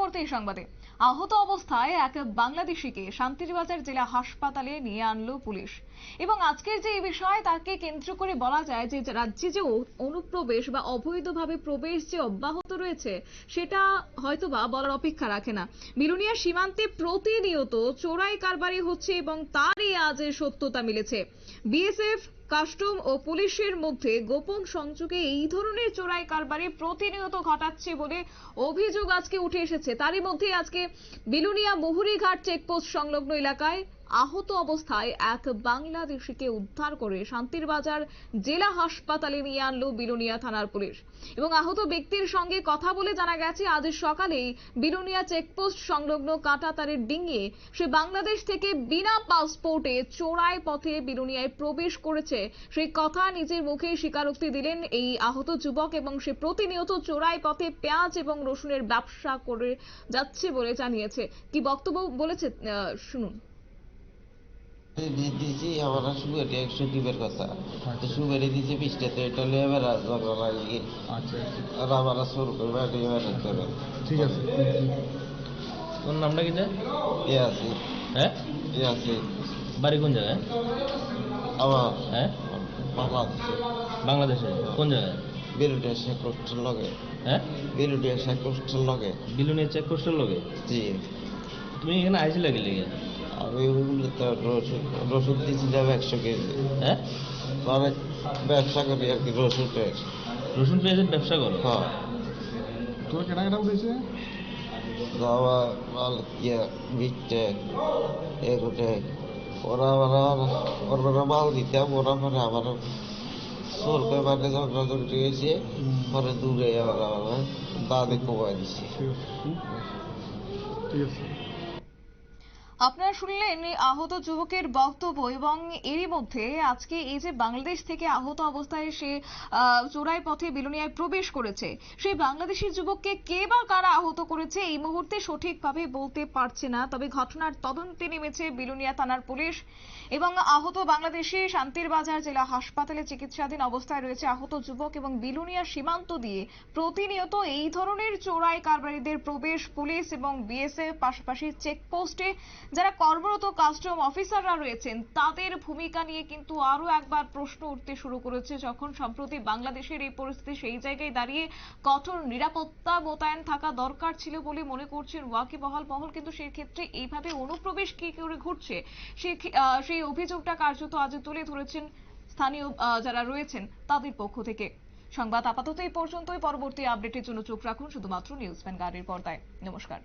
পরবর্তী সংবাদে। আহত অবস্থায় এক বাংলাদেশিকে শান্তিরবাজার জেলা হাসপাতালে নিয়ে আনলো পুলিশ। এবং আজকের যে এই বিষয়, তাকে কেন্দ্র করে বলা যায় যে রাজ্যে যে অনুপ্রবেশ বা অবৈধভাবে প্রবেশ যে অব্যাহত রয়েছে, সেটা হয়তোবা বলার অপেক্ষা রাখে না। বিলুনিয়া সীমান্তে প্রতিনিয়ত চোরাই কারবারি হচ্ছে এবং তারই আজ সত্যতা মিলেছে। বিএসএফ কাস্টম ও পুলিশের মধ্যে গোপন সংযোগে এই ধরনের চোরাই কারবারে প্রতিনিয়ত ঘটাচ্ছে বলে অভিযোগ আজকে উঠে এসেছে। তারই মধ্যে আজকে বিলুনিয়া মুহুরিঘাট চেকপোস্ট সংলগ্ন এলাকায় আহত অবস্থায় এক বাংলাদেশিকে উদ্ধার করে শান্তির বাজার জেলা হাসপাতালে নিয়ে আনলো বিলুনিয়া থানার পুলিশ। এবং আহত ব্যক্তির সঙ্গে কথা বলে জানা গেছে, আজ সকালেই বিলুনিয়া চেকপোস্ট সংলগ্ন কাঁটাতারের ডিঙিয়ে সে বাংলাদেশ থেকে বিনা পাসপোর্টে চোরাই পথে বিলুনিয়ায় প্রবেশ করেছে। সেই কথা নিজের মুখে স্বীকারোক্তি দিলেন এই আহত যুবক এবং সে প্রতিনিয়ত চোরাই পথে পেঁয়াজ এবং রসুনের ব্যবসা করে যাচ্ছে বলে জানিয়েছে। কি বক্তব্য বলেছে? শুনুন। দি- দিছি আমার সুগারি একশো দিবের কথা তো সুগারি বিশটা তো এটা লিয়ে বেড়া ঝগড়া লাগি। আচ্ছা আর আমার শুর করে বেড়ে বেড়ে করে ঠিক আছে। তোর নামটা কি হ্যাঁ? এ আছে বাড়ি কোন জায়গায়? আমার। হ্যাঁ? বাংলাদেশে। বাংলাদেশে? কোন জায়গায়? লগে। হ্যাঁ? লগে। বিলুনিয়া চেক পোস্টের লগে? জি। তুমি এখানে আইসি লাগে লেগে? আমি তো রসুন রসুন দিয়েছিলাম একশো কেজি হ্যাঁ? মানে ব্যবসা করি আর কি রসুনের রসুন পেঁয়াজের ব্যবসা করো? হ্যাঁ। তোর কেনা কেনা উঠেছে? দাওয়া মাল ইয়ে বিটে এগুটে ওরা আমার ওরা মাল দিতাম ওরা পরে আমার সোর করে মানে ঝগড়া ঝগড়ি হয়েছে পরে দূরে আবার আমার দাদি দিছে। হুম? ঠিক আছে। আপনারা শুনলেন এই আহত যুবকের বক্তব্য এবং এরই মধ্যে আজকে এই যে বাংলাদেশ থেকে আহত অবস্থায় সে চোরাই পথে বিলুনিয়ায় প্রবেশ করেছে, সেই বাংলাদেশি যুবককে কে বা কারা আহত করেছে এই মুহূর্তে সঠিকভাবে বলতে পারছে না। তবে ঘটনার তদন্তে নেমেছে বিলুনিয়া থানার পুলিশ এবং আহত বাংলাদেশি শান্তির বাজার জেলা হাসপাতালে চিকিৎসাধীন অবস্থায় রয়েছে আহত যুবক এবং বিলুনিয়া সীমান্ত দিয়ে প্রতিনিয়ত এই ধরনের চোরাই কারবারিদের প্রবেশ পুলিশ এবং বিএসএফ পাশাপাশি চেকপোস্টে যারা কর্মরত কাস্টম অফিসাররা রয়েছেন, তাদের ভূমিকা নিয়ে কিন্তু আরও একবার প্রশ্ন উঠতে শুরু করেছে যখন সম্প্রতি বাংলাদেশের এই পরিস্থিতি সেই জায়গায় দাঁড়িয়ে কঠোর নিরাপত্তা মোতায়েন থাকা দরকার ছিল বলে মনে করছেন ওয়াকিবহাল মহল। কিন্তু সেই ক্ষেত্রে এইভাবে অনুপ্রবেশ কি করে ঘটছে সেই অভিযোগটা কার্যত আজ তুলে ধরেছেন স্থানীয় যারা রয়েছেন তাদের পক্ষ থেকে। সংবাদ আপাতত এই পর্যন্তই। পরবর্তী আপডেটের জন্য চোখ রাখুন শুধুমাত্র নিউজ ভ্যানগার্ডের পর্দায়। নমস্কার।